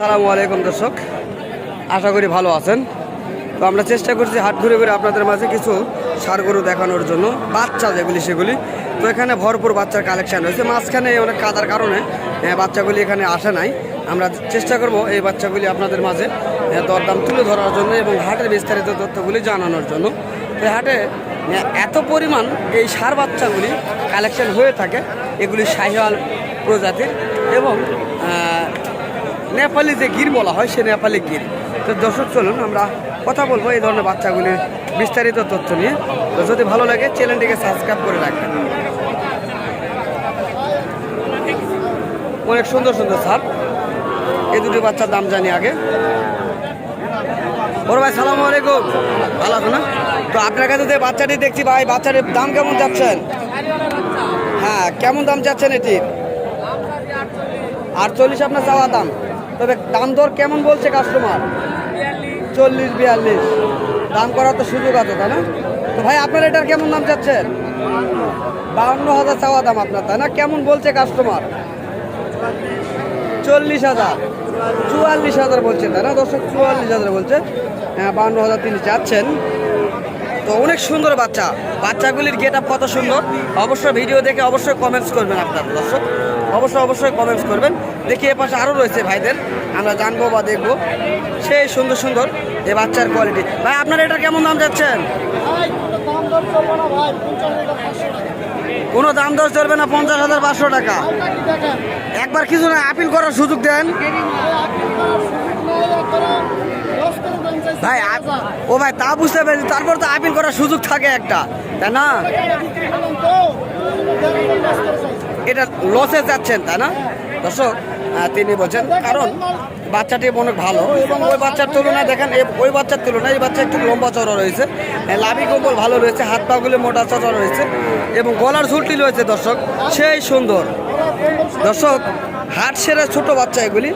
সালামু আলাইকুম দর্শক। আশা করি ভালো আছেন। তো আমরা চেষ্টা করছি হাট ঘুরে ঘুরে আপনাদের মাঝে কিছু সার গরু দেখানোর জন্য। বাচ্চা যেগুলি, সেগুলি। তো এখানে ভরপুর বাচ্চার কালেকশান হয়েছে মাঝখানে অনেক কাদার কারণে বাচ্চাগুলি এখানে আসে নাই। আমরা চেষ্টা করব এই বাচ্চাগুলি আপনাদের মাঝে দরদাম তুলে ধরার জন্য এবং হাটের বিস্তারিত তথ্যগুলি জানানোর জন্য। তো হাটে এত পরিমাণ এই সার বাচ্চাগুলি কালেকশন হয়ে থাকে। এগুলি শাহিওয়াল প্রজাতির এবং নেপালি যে গির বলা হয়, সে নেপালি গির। তো দর্শক, চলুন, আমরা কথা বলব এই ধরনের বাচ্চাগুলির বিস্তারিত তথ্য নিয়ে। তো যদি ভালো লাগে, চ্যানেলটিকে সাবস্ক্রাইব করে রাখবেন। অনেক সুন্দর সুন্দর সার এই দুটি বাচ্চার দাম জানি আগে। বড় ভাই, সালাম আলাইকুম। ভালো আছো না? তো আপনার কাছে যে বাচ্চাটি দেখছি, ভাই, বাচ্চাটির দাম কেমন যাচ্ছেন হ্যাঁ কেমন দাম যাচ্ছেন এটির? আটচল্লিশ আপনার চাওয়া দাম। তবে দাম দর কেমন বলছে কাস্টমার চল্লিশ, বিয়াল্লিশ। দাম করার তো সুযোগ আছে, তাই না? তো ভাই, আপনার এটার কেমন দাম চাচ্ছেন? বাউন্ন হাজার চাওয়া দাম আপনার, তাই না? কেমন বলছে কাস্টমার চল্লিশ হাজার। চুয়াল্লিশ হাজার বলছে, তাই না? দর্শক, চুয়াল্লিশ হাজার বলছে। হ্যাঁ বাউন্ন হাজার তিনি চাচ্ছেন। তো অনেক সুন্দর বাচ্চা। বাচ্চাগুলির গেট আপ কত সুন্দর। অবশ্যই ভিডিও দেখে অবশ্যই কমেন্টস করবেন আপনার, দর্শক। অবশ্যই অবশ্যই কমেন্টস করবেন। দেখি এ পাশে আরও রয়েছে ভাইদের। আমরা জানব বা দেখব। সেই সুন্দর সুন্দর এ বাচ্চার কোয়ালিটি ভাই, আপনার এটা কেমন দাম যাচ্ছেন কোনো দাম দর চলবে না, পঞ্চাশ হাজার পাঁচশো টাকা। একবার কিছু না আপিল করার সুযোগ দেন। ভাই ও ভাই, তা বুঝতে পেরেছি। তারপর তো আপিল করার সুযোগ থাকে একটা, তাই না? এটা লসে যাচ্ছেন, তাই না? দর্শক তিনি বলছেন, কারণ বাচ্চাটি অনেক ভালো এবং ওই বাচ্চার তুলনায় দেখেন ওই বাচ্চার তুলনায় এই বাচ্চা একটু লম্বা চড়া রয়েছে। লাভি কম্বল ভালো রয়েছে, হাত পাগুলি মোটা চড়া রয়েছে এবং গলার ঝুলটি রয়েছে, দর্শক, সেই সুন্দর। দর্শক, হাট সেরা ছোট বাচ্চা এগুলি।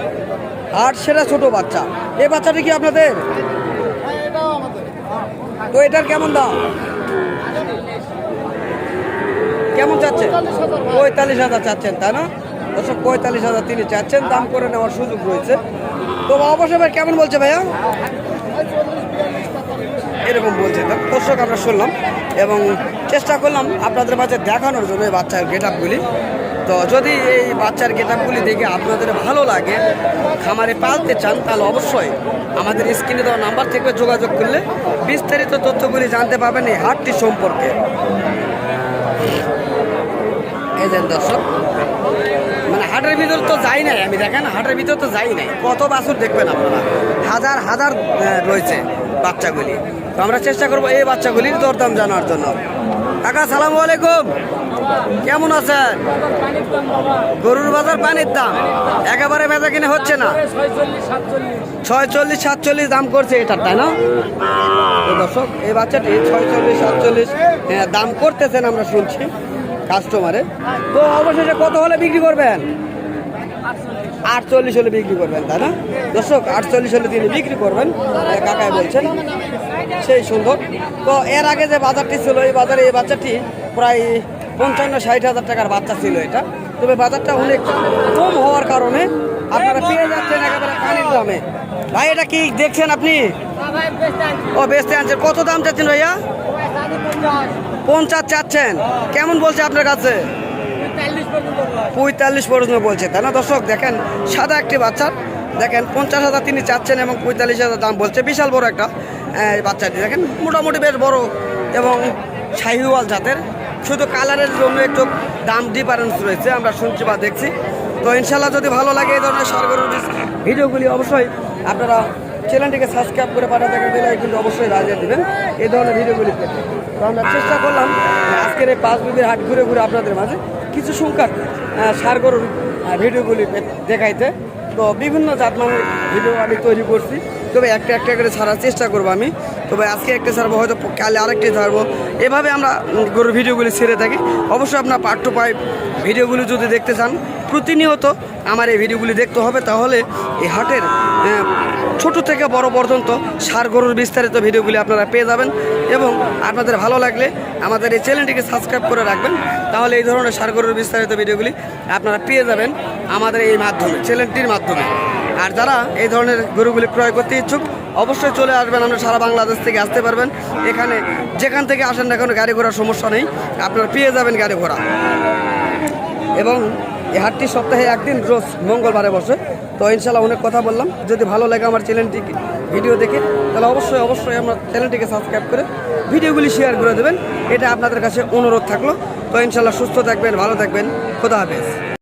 হাট সেরা ছোট বাচ্চা। এই বাচ্চাটি কি আপনাদের? তো এটার কেমন দাম? কেমন চাচ্ছে পঁয়তাল্লিশ হাজার চাচ্ছেন, তাই না? দর্শক পঁয়তাল্লিশ হাজার তিনি চাচ্ছেন, দাম করে নেওয়ার সুযোগ রয়েছে। তো অবশ্যই ভাই কেমন বলছে ভাইয়া? এরকম বলছে। দর্শক, আমরা শুনলাম এবং চেষ্টা করলাম আপনাদের মাঝে দেখানোর জন্য এই বাচ্চার গেট আপগুলি তো যদি এই বাচ্চার গেট আপগুলি দেখে আপনাদের ভালো লাগে, খামারে পালতে চান, তাহলে অবশ্যই আমাদের স্ক্রিনে দেওয়া নাম্বার থেকে যোগাযোগ করলে বিস্তারিত তথ্যগুলি জানতে পারবেন এই হাটটি সম্পর্কে। দেন দর্শক হাটের ভিতর তো যাই নাই আমি দেখেন হাটের ভিতর তো যাই নাই। কত বাছুর দেখবেন আপনারা? হাজার হাজার রয়েছে বাচ্চাগুলি। তো আমরা চেষ্টা করব এই বাচ্চাগুলির দরদাম জানার জন্য। কাকা সালাম আলাইকুম। কেমন আছেন? গরুর বাজার পানির দাম? একেবারে বেচা কিনে হচ্ছে না। ছয় চল্লিশ সাতচল্লিশ দাম করছে এটার তাই না? দর্শক এই বাচ্চাটি ছয় চল্লিশ সাতচল্লিশ হ্যাঁ, দাম করতেছেন আমরা শুনছি। কাস্টমারে তো অবশেষে কত হলে বিক্রি করবেন? আটচল্লিশ হলে বিক্রি করবেন তাই না? দর্শক আটচল্লিশ হলে তিনি বিক্রি করবেন। এ কাকাই বলছেন সেই সুন্দর। তো এর আগে যে বাজারটি ছিল এই বাজারে এই বাচ্চাটি প্রায় পঞ্চান্ন ষাট হাজার টাকার বাচ্চা ছিল এটা। তবে বাজারটা অনেক কম হওয়ার কারণে আপনারা পেয়ে যাচ্ছেন একেবারে পানির দামে। ভাই এটা কি দেখছেন আপনি? ও বেচতে আনছেন। কত দাম চাচ্ছেন ভাইয়া? পঞ্চাশ চাচ্ছেন। কেমন বলছে আপনার কাছে? পঁয়তাল্লিশ পর্যন্ত বলছে তাই না দর্শক? দেখেন সাদা একটি বাচ্চার দেখেন পঞ্চাশ হাজার তিনি চাচ্ছেন এবং পঁয়তাল্লিশ হাজার দাম বলছে। বিশাল বড় একটা বাচ্চাটি। দেখেন মোটামুটি বেশ বড় এবং শাহিওয়াল জাতের। শুধু কালারের জন্য একটু দাম ডিফারেন্স রয়েছে আমরা শুনছি বা দেখছি। তো ইনশাল্লাহ যদি ভালো লাগে এই ধরনের সরগরম ভিডিওগুলি অবশ্যই আপনারা চ্যানেলটিকে সাবস্ক্রাইব করে পাঠাতে দিলে কিন্তু অবশ্যই রাজিয়ে দেবেন। এই ধরনের ভিডিওগুলি পেতে। তো আমরা চেষ্টা করলাম আজকের এই পাঁচ বিবির হাট ঘুরে ঘুরে আপনাদের মাঝে কিছু সংখ্যার সার গরুর আহ, ভিডিওগুলি দেখাইতে। তো বিভিন্ন জাতমানের ভিডিও আমি তৈরি করছি। তবে একটা একটা করে ছাড়ার চেষ্টা করব আমি। তবে আজকে একটা ছাড়বো হয়তো কালে আরেকটি ছাড়বো। এভাবে আমরা গরুর ভিডিওগুলি ছেড়ে থাকি। অবশ্যই আপনার পার্ট টু পাই ভিডিওগুলি যদি দেখতে চান প্রতিনিয়ত আমার এই ভিডিওগুলি দেখতে হবে তাহলে এই হাটের ছোট থেকে বড় পর্যন্ত সার গরুর বিস্তারিত ভিডিওগুলি আপনারা পেয়ে যাবেন এবং আপনাদের ভালো লাগলে আমাদের এই চ্যানেলটিকে সাবস্ক্রাইব করে রাখবেন। তাহলে এই ধরনের সার গরুর বিস্তারিত ভিডিওগুলি আপনারা পেয়ে যাবেন আমাদের এই মাধ্যমে, চ্যানেলটির মাধ্যমে। আর যারা এই ধরনের গরুগুলি ক্রয় করতে ইচ্ছুক, অবশ্যই চলে আসবেন। আমরা সারা বাংলাদেশ থেকে আসতে পারবেন। এখানে যেখান থেকে আসেন না কোনো গাড়ি ঘোড়ার সমস্যা নেই। আপনারা পেয়ে যাবেন গাড়ি ঘোড়া। এবং এই হাটটি সপ্তাহে একদিন রোজ মঙ্গলবারে বসে। তো ইনশাল্লাহ অনেক কথা বললাম। যদি ভালো লাগে আমার চ্যানেলটি ভিডিও দেখে, তাহলে অবশ্যই অবশ্যই আমার চ্যানেলটিকে সাবস্ক্রাইব করে ভিডিওগুলি শেয়ার করে দেবেন। এটা আপনাদের কাছে অনুরোধ থাকল। তো ইনশাল্লাহ সুস্থ থাকবেন, ভালো থাকবেন। খোদা হাফেজ।